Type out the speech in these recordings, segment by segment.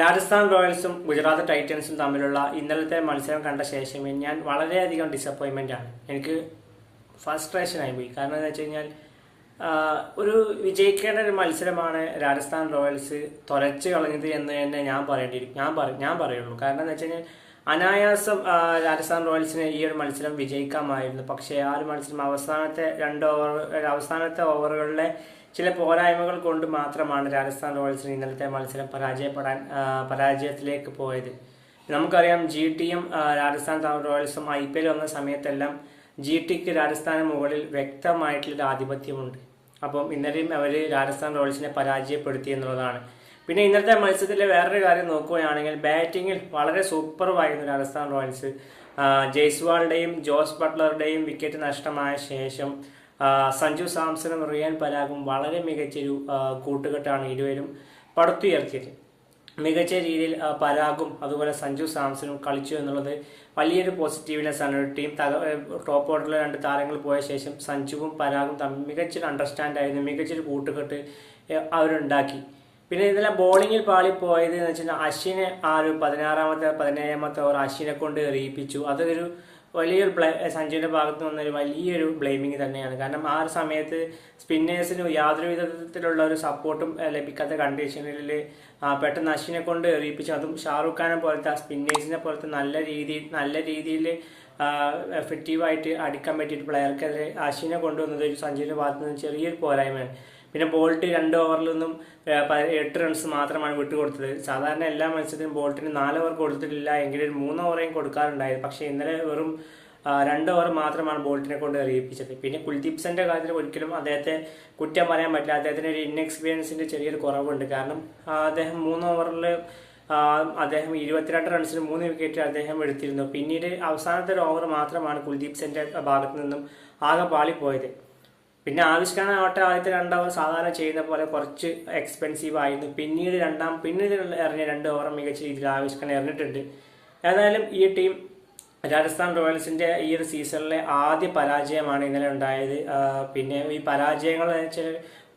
രാജസ്ഥാൻ റോയൽസും ഗുജറാത്ത് ടൈറ്റൻസും തമ്മിലുള്ള ഇന്നലത്തെ മത്സരം കണ്ട ശേഷമേ ഞാൻ വളരെയധികം ഡിസപ്പോയിൻമെന്റ് ആണ്. എനിക്ക് ഫ്രസ്ട്രേഷൻ ആയി പോയി. കാരണം എന്താ വെച്ച് കഴിഞ്ഞാൽ ഒരു വിജയിക്കേണ്ട ഒരു മത്സരമാണ് രാജസ്ഥാൻ റോയൽസ് തുലച്ച് കളഞ്ഞത് എന്ന് തന്നെ ഞാൻ പറയേണ്ടി ഞാൻ പറ ഞാൻ പറയുള്ളൂ. കാരണം എന്താ വെച്ച് കഴിഞ്ഞാൽ അനായാസം രാജസ്ഥാൻ റോയൽസിന് ഈ ഒരു മത്സരം വിജയിക്കാമായിരുന്നു. പക്ഷേ ആ ഒരു മത്സരം അവസാനത്തെ രണ്ട് ഓവർ അവസാനത്തെ ഓവറുകളിലെ ചില പോരായ്മകൾ കൊണ്ട് മാത്രമാണ് രാജസ്ഥാൻ റോയൽസിന് ഇന്നലത്തെ മത്സരം പരാജയപ്പെടാൻ പരാജയത്തിലേക്ക് പോയത്. നമുക്കറിയാം ജി ടിയും രാജസ്ഥാൻ റോയൽസും ഐ പി എൽ വന്ന സമയത്തെല്ലാം ജി ടിക്ക് രാജസ്ഥാന് മുകളിൽ വ്യക്തമായിട്ടുള്ളൊരു ആധിപത്യമുണ്ട്. അപ്പം ഇന്നലെയും അവർ രാജസ്ഥാൻ റോയൽസിനെ പരാജയപ്പെടുത്തി എന്നുള്ളതാണ്. പിന്നെ ഇന്നത്തെ മത്സരത്തിലെ വേറൊരു കാര്യം നോക്കുകയാണെങ്കിൽ ബാറ്റിങ്ങിൽ വളരെ സൂപ്പറുമായിരുന്നു രാജസ്ഥാൻ റോയൽസ്. ജയ്സ്വാളുടെയും ജോസ് ബട്ട്ലറുടെയും വിക്കറ്റ് നഷ്ടമായ ശേഷം സഞ്ജു സാംസണും റിയാൻ പരാഗും വളരെ മികച്ചൊരു കൂട്ടുകെട്ടാണ് ഇരുവരും പടുത്തുയർത്തിയത്. മികച്ച രീതിയിൽ പരാഗും അതുപോലെ സഞ്ജു സാംസണും കളിച്ചു എന്നുള്ളത് വലിയൊരു പോസിറ്റീവ്നെസ് ആണ് ടീം തക ടോപ്പ് ഓർഡറിലെ രണ്ട് താരങ്ങൾ പോയ ശേഷം സഞ്ജുവും പരാഗും തമ്മിൽ മികച്ചൊരു അണ്ടർസ്റ്റാൻഡ് ആയിരുന്നു മികച്ചൊരു കൂട്ടുകെട്ട് അവരുണ്ടാക്കി. പിന്നെ ഇന്നലെ ബോളിങ്ങിൽ പാളിപ്പോയത് എന്ന് വെച്ചാൽ അശ്വിനെ ആ ഒരു പതിനാറാമത്തെ പതിനേഴാമത്തെ ഓവർ അശ്വിനെ കൊണ്ട് എറിയിപ്പിച്ചു. അതൊരു വലിയൊരു ബ്ലേ സഞ്ജുവിന്റെ ഭാഗത്ത് നിന്നൊരു വലിയൊരു ബ്ലെയിമിങ് തന്നെയാണ്. കാരണം ആ ഒരു സമയത്ത് സ്പിന്നേഴ്സിന് യാതൊരു വിധത്തിലുള്ള ഒരു സപ്പോർട്ടും ലഭിക്കാത്ത കണ്ടീഷനിൽ പെട്ടെന്ന് അശ്വിനെ കൊണ്ട് എറിയിപ്പിച്ചു. അതും ഷാറുഖ് ഖാനെ പോലത്തെ ആ സ്പിന്നേഴ്സിനെ പോലത്തെ നല്ല രീതിയിൽ നല്ല രീതിയിൽ എഫക്റ്റീവായിട്ട് അടിക്കാൻ പറ്റിയിട്ട് പ്ലെയർക്കെതിരെ അശ്വിനെ കൊണ്ടുവന്നത് ഒരു സഞ്ജുവിന്റെ ഭാഗത്ത് നിന്ന് ചെറിയൊരു പോരായ്മയാണ്. പിന്നെ ബോൾട്ട് രണ്ട് ഓവറിൽ നിന്നും എട്ട് റൺസ് മാത്രമാണ് വിട്ടുകൊടുത്തത്. സാധാരണ എല്ലാ മത്സരത്തിലും ബോൾട്ടിന് നാല് ഓവർ കൊടുത്തിട്ടില്ല. എങ്കിലും ഒരു മൂന്ന് ഓവറേയും കൊടുക്കാറുണ്ടായിരുന്നു. പക്ഷേ ഇന്നലെ വെറും രണ്ട് ഓവർ മാത്രമാണ് ബോൾട്ടിനെ കൊണ്ട് എറിയിപ്പിച്ചത് പിന്നെ കുൽദീപ് സെന്റെ കാര്യത്തിൽ ഒരിക്കലും അദ്ദേഹത്തെ കുറ്റം പറയാൻ പറ്റില്ല. അദ്ദേഹത്തിന് ഒരു ഇൻഎക്സ്പീരിയൻസിന്റെ ചെറിയൊരു കുറവുണ്ട്. കാരണം അദ്ദേഹം മൂന്ന് ഓവറിൽ അദ്ദേഹം ഇരുപത്തിരണ്ട് റൺസിന് മൂന്ന് വിക്കറ്റ് അദ്ദേഹം എടുത്തിരുന്നു. പിന്നീട് അവസാനത്തെ ഒരു ഓവർ മാത്രമാണ് കുൽദീപ് സെന്റെ ഭാഗത്തു നിന്നും ആകെ പാളിപ്പോയത്. പിന്നെ ആവിഷ്കരണം ആവട്ടെ ആദ്യത്തെ രണ്ടാവർ സാധാരണ ചെയ്യുന്ന പോലെ കുറച്ച് എക്സ്പെൻസീവ് ആയിരുന്നു. പിന്നീട് രണ്ടാം പിന്നീട് എറിഞ്ഞ രണ്ട് ഓവർ മികച്ച രീതിയിൽ ആവിഷ്കരണം എറിഞ്ഞിട്ടുണ്ട് ഏതായാലും ഈ ടീം രാജസ്ഥാൻ റോയൽസിന്റെ ഈ ഒരു സീസണിലെ ആദ്യ പരാജയമാണ് ഇന്നലെ ഉണ്ടായത്. പിന്നെ ഈ പരാജയങ്ങൾ വെച്ചാൽ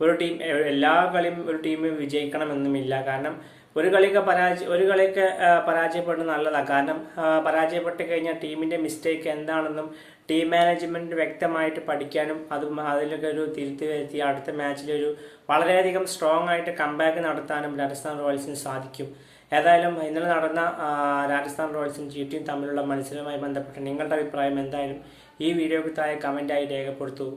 ഒരു ടീം എല്ലാ കളിയും ഒരു ടീം വിജയിക്കണമെന്നുമില്ല. കാരണം ഒരു കളിയൊക്കെ പരാജയ ഒരു കളിയൊക്കെ പരാജയപ്പെടുന്നത് നല്ലതാണ് കാരണം പരാജയപ്പെട്ട് കഴിഞ്ഞാൽ ടീമിന്റെ മിസ്റ്റേക്ക് എന്താണെന്നും ടീം മാനേജ്മെന്റ് വ്യക്തമായിട്ട് പഠിക്കാനും അതും അതിലൊക്കെ ഒരു തിരുത്തി വരുത്തി അടുത്ത മാച്ചിലൊരു വളരെയധികം സ്ട്രോങ് ആയിട്ട് കംബാക്ക് നടത്താനും രാജസ്ഥാൻ റോയൽസിന് സാധിക്കും. ഏതായാലും ഇന്നലെ നടന്ന രാജസ്ഥാൻ റോയൽസും ജി ടിയും തമ്മിലുള്ള മത്സരവുമായി ബന്ധപ്പെട്ട് നിങ്ങളുടെ അഭിപ്രായം എന്തായാലും ഈ വീഡിയോക്ക് താഴെ കമന്റായി രേഖപ്പെടുത്തൂ.